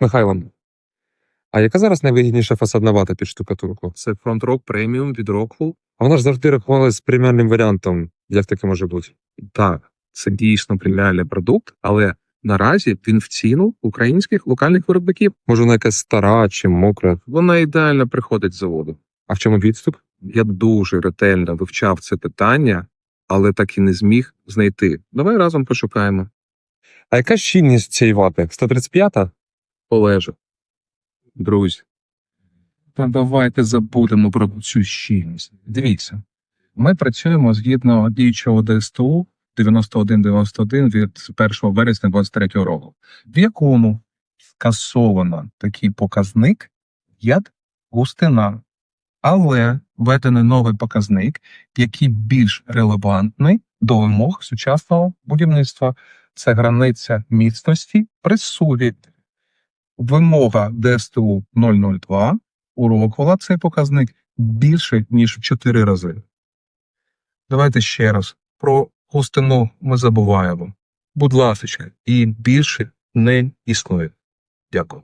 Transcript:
Михайло, а яка зараз найвигідніша фасадна вата під штукатурку? Це фронт-рок преміум від Rockwell. А вона ж завжди рахувалась з преміальним варіантом. Як таке може бути? Так, це дійсно преміальний продукт, але наразі він в ціну українських локальних виробників. Може, вона якась стара чи мокра? Вона ідеально приходить з заводу. А в чому відступ? Я дуже ретельно вивчав це питання, але так і не зміг знайти. Давай разом пошукаємо. А яка щільність цієї вати? 135? Олеже. Друзі. Та давайте забудемо про цю щільність. Дивіться, ми працюємо згідно діючого ДСТУ 9191 від 1 вересня 23 року, в якому скасовано такий показник, як густина, але введений новий показник, який більш релевантний до вимог сучасного будівництва. Це границя міцності при суві. Вимога ДСТУ 002 у Роквола цей показник більше, ніж в 4 рази. Давайте ще раз. Про густину ми забуваємо. Будь ласка, і більше не існує. Дякую.